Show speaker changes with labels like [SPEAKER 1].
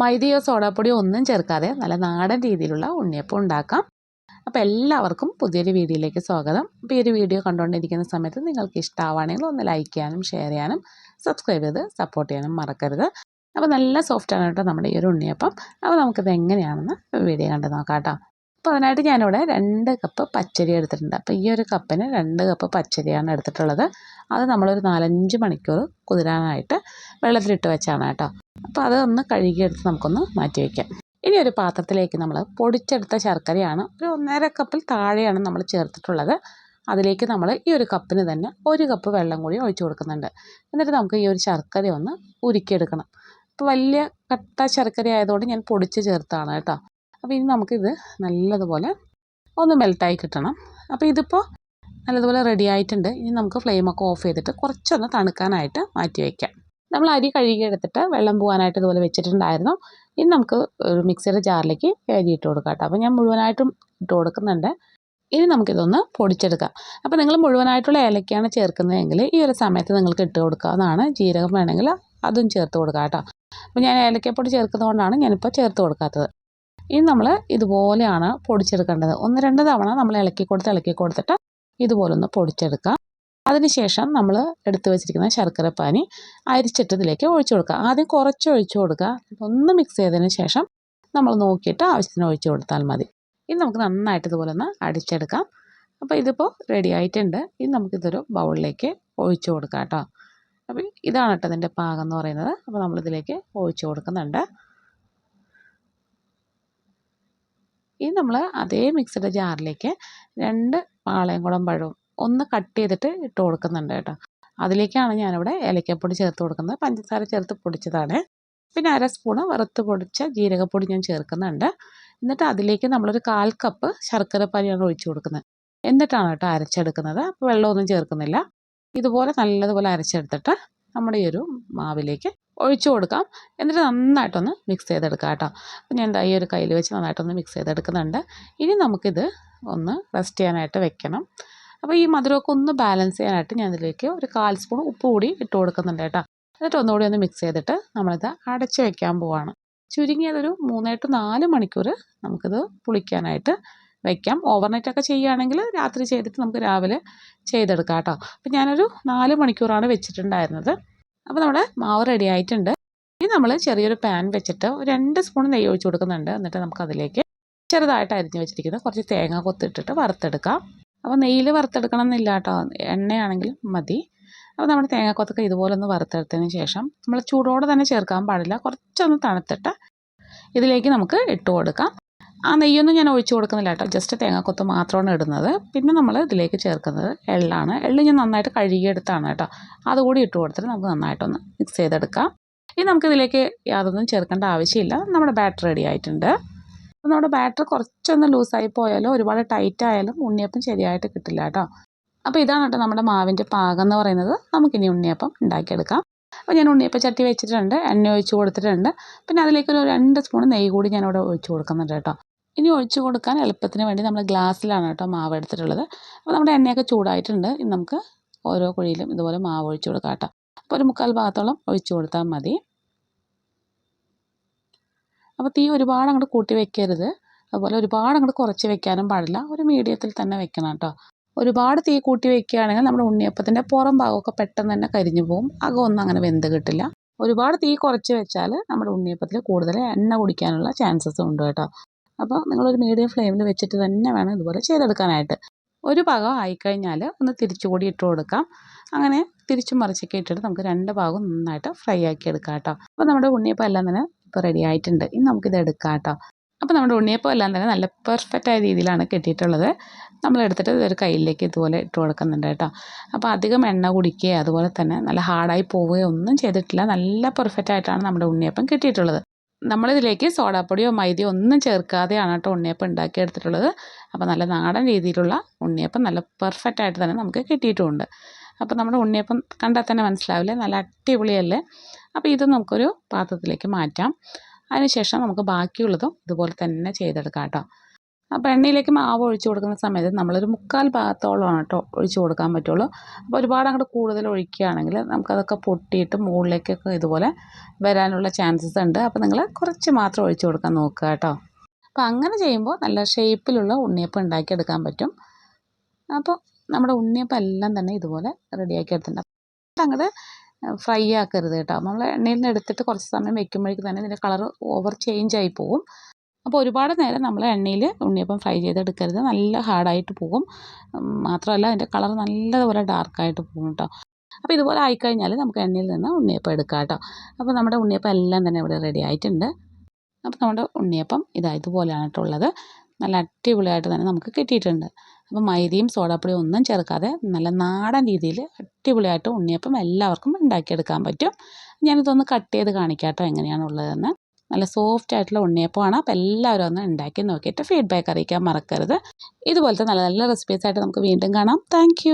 [SPEAKER 1] മൈദയോ സോഡാപ്പൊടിയോ ഒന്നും ചേർക്കാതെ നല്ല നാടൻ രീതിയിലുള്ള ഉണ്ണിയപ്പം ഉണ്ടാക്കാം. അപ്പോൾ എല്ലാവർക്കും പുതിയൊരു വീഡിയോയിലേക്ക് സ്വാഗതം. അപ്പോൾ ഈ ഒരു വീഡിയോ കണ്ടുകൊണ്ടിരിക്കുന്ന സമയത്ത് നിങ്ങൾക്ക് ഇഷ്ടമാവുകയാണെങ്കിൽ ഒന്ന് ലൈക്ക് ചെയ്യാനും ഷെയർ ചെയ്യാനും സബ്സ്ക്രൈബ് ചെയ്ത് സപ്പോർട്ട് ചെയ്യാനും മറക്കരുത്. അപ്പോൾ നല്ല സോഫ്റ്റാണ് കേട്ടോ നമ്മുടെ ഈ ഒരു ഉണ്ണിയപ്പം. അപ്പോൾ നമുക്കിത് എങ്ങനെയാണെന്ന് വീഡിയോ കണ്ട് നോക്കാം കേട്ടോ. അപ്പോൾ അതിനായിട്ട് ഞാനിവിടെ രണ്ട് കപ്പ് പച്ചരി എടുത്തിട്ടുണ്ട്. അപ്പോൾ ഈ ഒരു കപ്പിന് രണ്ട് കപ്പ് പച്ചരിയാണ് എടുത്തിട്ടുള്ളത്. അത് നമ്മളൊരു നാലഞ്ച് മണിക്കൂർ കുതിരാനായിട്ട് വെള്ളത്തിലിട്ട് വെച്ചാണ് കേട്ടോ. അപ്പോൾ അത് ഒന്ന് കഴുകിയെടുത്ത് നമുക്കൊന്ന് മാറ്റി വയ്ക്കാം ഇനി ഒരു പാത്രത്തിലേക്ക് നമ്മൾ പൊടിച്ചെടുത്ത ശർക്കരയാണ് ഒരു ഒന്നര കപ്പിൽ താഴെയാണ് നമ്മൾ ചേർത്തിട്ടുള്ളത്. അതിലേക്ക് നമ്മൾ ഈ ഒരു കപ്പിന് തന്നെ ഒരു കപ്പ് വെള്ളം കൂടി ഒഴിച്ചു കൊടുക്കുന്നുണ്ട്. എന്നിട്ട് നമുക്ക് ഈ ഒരു ശർക്കര ഒന്ന് ഉരുക്കിയെടുക്കണം. അപ്പോൾ വലിയ കട്ട ശർക്കര ആയതുകൊണ്ട് ഞാൻ പൊടിച്ച് ചേർത്താണ് കേട്ടോ. അപ്പോൾ ഇനി നമുക്കിത് നല്ലതുപോലെ ഒന്ന് മെൽട്ടായി കിട്ടണം. അപ്പോൾ ഇതിപ്പോൾ നല്ലതുപോലെ റെഡി ആയിട്ടുണ്ട്. ഇനി നമുക്ക് ഫ്ലെയിമൊക്കെ ഓഫ് ചെയ്തിട്ട് കുറച്ചൊന്ന് തണുക്കാനായിട്ട് മാറ്റി വയ്ക്കാം നമ്മൾ അരി കഴുകി കഴുകിയെടുത്തിട്ട് വെള്ളം പോകാനായിട്ട് ഇതുപോലെ വെച്ചിട്ടുണ്ടായിരുന്നു. ഇനി നമുക്ക് ഒരു മിക്സിയുടെ ജാറിലേക്ക് അരി ഇട്ട് കൊടുക്കാം കേട്ടോ. അപ്പോൾ ഞാൻ മുഴുവനായിട്ടും ഇട്ട് കൊടുക്കുന്നുണ്ട്. ഇനി നമുക്കിതൊന്ന് പൊടിച്ചെടുക്കാം. അപ്പോൾ നിങ്ങൾ മുഴുവനായിട്ടുള്ള ഏലക്കയാണ് ചേർക്കുന്നതെങ്കിൽ ഈ ഒരു സമയത്ത് നിങ്ങൾക്ക് ഇട്ട് കൊടുക്കാവുന്നതാണ്. ജീരകം വേണമെങ്കിൽ അതും ചേർത്ത് കൊടുക്കാം കേട്ടോ. അപ്പോൾ ഞാൻ ഏലക്കപ്പൊടി ചേർക്കുന്നതുകൊണ്ടാണ് ഞാനിപ്പോൾ ചേർത്ത് കൊടുക്കാത്തത്. ഇനി നമ്മൾ ഇതുപോലെയാണ് പൊടിച്ചെടുക്കേണ്ടത്. ഒന്ന് രണ്ട് തവണ നമ്മൾ ഇളക്കി കൊടുത്ത് ഇളക്കി കൊടുത്തിട്ട് ഇതുപോലൊന്ന് പൊടിച്ചെടുക്കാം അതിനുശേഷം നമ്മൾ എടുത്തു വെച്ചിരിക്കുന്ന ശർക്കരപ്പാനി അരിച്ചിട്ട് ഇതിലേക്ക് ഒഴിച്ചു കൊടുക്കുക. ആദ്യം കുറച്ച് ഒഴിച്ചു കൊടുക്കുക. ഒന്ന് മിക്സ് ചെയ്തതിന് ശേഷം നമ്മൾ നോക്കിയിട്ട് ആവശ്യത്തിന് ഒഴിച്ചു കൊടുത്താൽ മതി. ഇനി നമുക്ക് നന്നായിട്ട് ഇതുപോലെ ഒന്ന് അടിച്ചെടുക്കാം. അപ്പോൾ ഇതിപ്പോൾ റെഡി ആയിട്ടുണ്ട്. ഇനി നമുക്കിതൊരു ബൗളിലേക്ക് ഒഴിച്ചു കൊടുക്കാം കേട്ടോ. അപ്പോൾ ഇതാണ് കേട്ടോ ഇതിന്റെ പാകം എന്ന് പറയുന്നത്. അപ്പോൾ നമ്മളിതിലേക്ക് ഒഴിച്ചു കൊടുക്കുന്നുണ്ട്. ഇനി നമ്മൾ അതേ മിക്സിയുടെ ജാറിലേക്ക് രണ്ട് പാളയംകുളം പഴവും ഒന്ന് കട്ട് ചെയ്തിട്ട് ഇട്ട് കൊടുക്കുന്നുണ്ട് കേട്ടോ. അതിലേക്കാണ് ഞാനിവിടെ ഏലക്കപ്പൊടി ചേർത്ത് കൊടുക്കുന്നത്. പഞ്ചസാര ചേർത്ത് പൊടിച്ചതാണ്. പിന്നെ അര സ്പൂണ് വറുത്ത് പൊടിച്ച ജീരകപ്പൊടി ഞാൻ ചേർക്കുന്നുണ്ട്. എന്നിട്ട് അതിലേക്ക് നമ്മളൊരു കാൽ കപ്പ് ശർക്കര പനിയാണ് ഒഴിച്ചു കൊടുക്കുന്നത്. എന്നിട്ടാണ് കേട്ടോ അരച്ചെടുക്കുന്നത്. അപ്പോൾ വെള്ളമൊന്നും ചേർക്കുന്നില്ല. ഇതുപോലെ നല്ലതുപോലെ അരച്ചെടുത്തിട്ട് നമ്മുടെ ഈ ഒരു മാവിലേക്ക് ഒഴിച്ചു കൊടുക്കാം. എന്നിട്ട് നന്നായിട്ടൊന്ന് മിക്സ് ചെയ്തെടുക്കാം കേട്ടോ. അപ്പോൾ ഞാൻ ഈ ഒരു കയ്യിൽ വെച്ച് നന്നായിട്ടൊന്ന് മിക്സ് ചെയ്തെടുക്കുന്നുണ്ട്. ഇനി നമുക്കിത് ഒന്ന് റെസ്റ്റ് ചെയ്യാനായിട്ട് വെക്കണം. അപ്പോൾ ഈ മധുരമൊക്കെ ഒന്ന് ബാലൻസ് ചെയ്യാനായിട്ട് ഞാൻ ഇതിലേക്ക് ഒരു കാൽ സ്പൂൺ ഉപ്പ് കൂടി ഇട്ട് കൊടുക്കുന്നുണ്ട് കേട്ടോ. എന്നിട്ട് ഒന്നുകൂടി ഒന്ന് മിക്സ് ചെയ്തിട്ട് നമ്മളിത് അടച്ച് വെക്കാൻ പോവാണ്. ചുരുങ്ങിയതൊരു മൂന്നേ ടു നാല് മണിക്കൂർ നമുക്കിത് പുളിക്കാനായിട്ട് വയ്ക്കാം. ഓവർനൈറ്റ് ഒക്കെ ചെയ്യുകയാണെങ്കിൽ രാത്രി ചെയ്തിട്ട് നമുക്ക് രാവിലെ ചെയ്തെടുക്കാം കേട്ടോ അപ്പം ഞാനൊരു നാല് മണിക്കൂറാണ് വെച്ചിട്ടുണ്ടായിരുന്നത്. അപ്പോൾ നമ്മുടെ മാവ് റെഡി ആയിട്ടുണ്ട്. ഇനി നമ്മൾ ചെറിയൊരു പാൻ വെച്ചിട്ട് രണ്ട് സ്പൂൺ നെയ്യ് ഒഴിച്ച് കൊടുക്കുന്നുണ്ട്. എന്നിട്ട് നമുക്കതിലേക്ക് ചെറുതായിട്ട് അരിഞ്ഞ് വെച്ചിരിക്കുന്ന കുറച്ച് തേങ്ങ കൊത്തിട്ടിട്ട് വറുത്തെടുക്കാം. അപ്പോൾ നെയ്യിൽ വറുത്തെടുക്കണം എന്നില്ല കേട്ടോ എണ്ണയാണെങ്കിലും മതി. അപ്പോൾ നമ്മുടെ തേങ്ങാക്കൊത്തൊക്കെ ഇതുപോലെ ഒന്ന് വറുത്തെടുത്തതിന് ശേഷം നമ്മൾ ചൂടോടെ തന്നെ ചേർക്കാൻ പാടില്ല. കുറച്ചൊന്ന് തണുത്തിട്ട് ഇതിലേക്ക് നമുക്ക് ഇട്ട് കൊടുക്കാം. ആ നെയ്യൊന്നും ഞാൻ ഒഴിച്ചു കൊടുക്കുന്നില്ല കേട്ടോ. ജസ്റ്റ് തേങ്ങാക്കൊത്ത് മാത്രമാണ് ഇടുന്നത്. പിന്നെ നമ്മൾ ഇതിലേക്ക് ചേർക്കുന്നത് എള്ളാണ്. എള്ള് ഞാൻ നന്നായിട്ട് കഴുകിയെടുത്താണ് കേട്ടോ. അതുകൂടി ഇട്ട് കൊടുത്തിട്ട് നമുക്ക് നന്നായിട്ടൊന്ന് മിക്സ് ചെയ്തെടുക്കാം. ഇനി നമുക്കിതിലേക്ക് യാതൊന്നും ചേർക്കേണ്ട ആവശ്യമില്ല. നമ്മുടെ ബാറ്റർ റെഡി ആയിട്ടുണ്ട്. അപ്പോൾ നമ്മുടെ ബാറ്റർ കുറച്ചൊന്ന് ലൂസായി പോയാലോ ഒരുപാട് ടൈറ്റ് ആയാലും ഉണ്ണിയപ്പം ശരിയായിട്ട് കിട്ടില്ല കേട്ടോ. അപ്പോൾ ഇതാണ് കേട്ടോ നമ്മുടെ മാവിന്റെ പാകം എന്ന് പറയുന്നത്. നമുക്കിനി ഉണ്ണിയപ്പം ഉണ്ടാക്കിയെടുക്കാം. അപ്പോൾ ഞാൻ ഉണ്ണിയപ്പം ചട്ടി വെച്ചിട്ടുണ്ട് എണ്ണ ഒഴിച്ച് കൊടുത്തിട്ടുണ്ട്. പിന്നെ അതിലേക്ക് ഒരു രണ്ട് സ്പൂൺ നെയ്യ് കൂടി ഞാനിവിടെ ഒഴിച്ച് കൊടുക്കുന്നുണ്ട് കേട്ടോ. ഇനി ഒഴിച്ച് കൊടുക്കാൻ എളുപ്പത്തിന് വേണ്ടി നമ്മൾ ഗ്ലാസ്സിലാണ് കേട്ടോ മാവ് എടുത്തിട്ടുള്ളത്. അപ്പോൾ നമ്മുടെ എണ്ണയൊക്കെ ചൂടായിട്ടുണ്ട്. ഇനി നമുക്ക് ഓരോ കുഴിയിലും ഇതുപോലെ മാവ് ഒഴിച്ച് കൊടുക്കാം കേട്ടോ. അപ്പോൾ ഒരു മുക്കാൽ ഭാഗത്തോളം ഒഴിച്ച് കൊടുത്താൽ മതി. അപ്പോൾ തീ ഒരുപാട് അങ്ങോട്ട് കൂട്ടി വെക്കരുത്. അതുപോലെ ഒരുപാട് അങ്ങോട്ട് കുറച്ച് വെക്കാനും പാടില്ല. ഒരു മീഡിയത്തിൽ തന്നെ വെക്കണം കേട്ടോ. ഒരുപാട് തീ കൂട്ടി വെക്കുകയാണെങ്കിൽ നമ്മുടെ ഉണ്ണിയപ്പത്തിന്റെ പുറം ഭാഗമൊക്കെ പെട്ടെന്ന് തന്നെ കരിഞ്ഞു പോകും. അകമൊന്നും അങ്ങനെ വെന്ത് കിട്ടില്ല. ഒരുപാട് തീ കുറച്ച് വെച്ചാൽ നമ്മുടെ ഉണ്ണിയപ്പത്തിൽ കൂടുതൽ എണ്ണ കുടിക്കാനുള്ള ചാൻസസ് ഉണ്ട് കേട്ടോ. അപ്പോൾ നിങ്ങളൊരു മീഡിയം ഫ്ലെയിമിൽ വെച്ചിട്ട് തന്നെ വേണം ഇതുപോലെ ചെയ്തെടുക്കാനായിട്ട്. ഒരു ഭാഗം ആയിക്കഴിഞ്ഞാൽ ഒന്ന് തിരിച്ചു കൂടി ഇട്ട് കൊടുക്കാം. അങ്ങനെ തിരിച്ചും മറിച്ചൊക്കെ ഇട്ടിട്ട് നമുക്ക് രണ്ട് ഭാഗവും നന്നായിട്ട് ഫ്രൈ ആക്കി എടുക്കാം കേട്ടോ. അപ്പോൾ നമ്മുടെ ഉണ്ണിയപ്പം എല്ലാം തന്നെ ഇപ്പോൾ റെഡി ആയിട്ടുണ്ട്. ഇനി നമുക്കിത് എടുക്കാം കേട്ടോ. അപ്പോൾ നമ്മുടെ ഉണ്ണിയപ്പം എല്ലാം തന്നെ നല്ല പെർഫെക്റ്റ് ആയ രീതിയിലാണ് കിട്ടിയിട്ടുള്ളത്. നമ്മൾ എടുത്തിട്ട് ഇതൊരു കയ്യിലേക്ക് ഇതുപോലെ ഇട്ട് കൊടുക്കുന്നുണ്ട് കേട്ടോ. അപ്പോൾ അധികം എണ്ണ കുടിക്കുകയോ അതുപോലെ തന്നെ നല്ല ഹാർഡായി പോവുകയോ ഒന്നും ചെയ്തിട്ടില്ല. നല്ല പെർഫെക്റ്റ് ആയിട്ടാണ് നമ്മുടെ ഉണ്ണിയപ്പം കിട്ടിയിട്ടുള്ളത്. നമ്മളിതിലേക്ക് സോഡാപ്പൊടിയോ മൈദയോ ഒന്നും ചേർക്കാതെയാണ് കേട്ടോ ഉണ്ണിയപ്പം ഉണ്ടാക്കിയെടുത്തിട്ടുള്ളത്. അപ്പോൾ നല്ല നാടൻ രീതിയിലുള്ള ഉണ്ണിയപ്പം നല്ല പെർഫെക്റ്റ് ആയിട്ട് തന്നെ നമുക്ക് കിട്ടിയിട്ടുമുണ്ട് അപ്പോൾ നമ്മുടെ ഉണ്ണിയപ്പം കണ്ടാൽ തന്നെ മനസ്സിലാവില്ലേ? നല്ല അടിപൊളിയല്ലേ? അപ്പോൾ ഇത് നമുക്കൊരു പാത്രത്തിലേക്ക് മാറ്റാം. അതിനുശേഷം നമുക്ക് ബാക്കിയുള്ളതും ഇതുപോലെ തന്നെ ചെയ്തെടുക്കാം കേട്ടോ. അപ്പോൾ എണ്ണയിലേക്ക് മാവ് ഒഴിച്ചു കൊടുക്കുന്ന സമയത്ത് നമ്മളൊരു മുക്കാൽ ഭാഗത്തോളമാണ് കേട്ടോ ഒഴിച്ചു കൊടുക്കാൻ പറ്റുള്ളൂ. അപ്പോൾ ഒരുപാട് അങ്ങോട്ട് കൂടുതൽ ഒഴിക്കുകയാണെങ്കിൽ നമുക്കതൊക്കെ പൊട്ടിയിട്ട് മുകളിലേക്കൊക്കെ ഇതുപോലെ വരാനുള്ള ചാൻസസ് ഉണ്ട്. അപ്പോൾ നിങ്ങൾ കുറച്ച് മാത്രം ഒഴിച്ചു കൊടുക്കാൻ നോക്കുക കേട്ടോ. അപ്പോൾ അങ്ങനെ ചെയ്യുമ്പോൾ നല്ല ഷേപ്പിലുള്ള ഉണ്ണിയപ്പം ഉണ്ടാക്കിയെടുക്കാൻ പറ്റും. അപ്പോൾ നമ്മുടെ ഉണ്ണിയപ്പം എല്ലാം തന്നെ ഇതുപോലെ റെഡിയാക്കി എടുത്തിട്ടുണ്ട്. അങ്ങോട്ട് ഫ്രൈ ആക്കരുത് കേട്ടോ. നമ്മൾ എണ്ണയിൽ നിന്ന് എടുത്തിട്ട് കുറച്ച് സമയം വെക്കുമ്പോഴേക്കും തന്നെ ഇതിന്റെ കളർ ഓവർ ചേഞ്ച് ആയി പോകും. അപ്പോൾ ഒരുപാട് നേരം നമ്മൾ എണ്ണയിൽ ഉണ്ണിയപ്പം ഫ്രൈ ചെയ്തെടുക്കരുത്. നല്ല ഹാർഡായിട്ട് പോകും. മാത്രമല്ല അതിന്റെ കളർ നല്ലതുപോലെ ഡാർക്കായിട്ട് പോകും കേട്ടോ. അപ്പോൾ ഇതുപോലെ ആയിക്കഴിഞ്ഞാൽ നമുക്ക് എണ്ണയിൽ നിന്ന് ഉണ്ണിയപ്പം എടുക്കാം കേട്ടോ. അപ്പോൾ നമ്മുടെ ഉണ്ണിയപ്പം എല്ലാം തന്നെ ഇവിടെ റെഡി ആയിട്ടുണ്ട്. അപ്പോൾ നമ്മുടെ ഉണ്ണിയപ്പം ഇതാ ഇതുപോലെയാണ് കേട്ടോ ഉള്ളത്. നല്ല അടിപൊളിയായിട്ട് തന്നെ നമുക്ക് കിട്ടിയിട്ടുണ്ട്. അപ്പോൾ മൈദയും സോഡാപ്പൊടിയും ഒന്നും ചേർക്കാതെ നല്ല നാടൻ രീതിയിൽ അടിപൊളിയായിട്ട് ഉണ്ണിയപ്പം എല്ലാവർക്കും ഉണ്ടാക്കിയെടുക്കാൻ പറ്റും. ഞാനിതൊന്ന് കട്ട് ചെയ്ത് കാണിക്കാം കേട്ടോ എങ്ങനെയാണുള്ളതെന്ന് നല്ല സോഫ്റ്റ് ആയിട്ടുള്ള ഉണ്ണിയപ്പമാണ്. അപ്പോൾ എല്ലാവരും ഒന്ന് ഉണ്ടാക്കി നോക്കിയിട്ട് ഫീഡ്ബാക്ക് അറിയിക്കാൻ മറക്കരുത്. ഇതുപോലത്തെ നല്ല നല്ല റെസിപ്പീസ് ആയിട്ട് നമുക്ക് വീണ്ടും കാണാം. താങ്ക്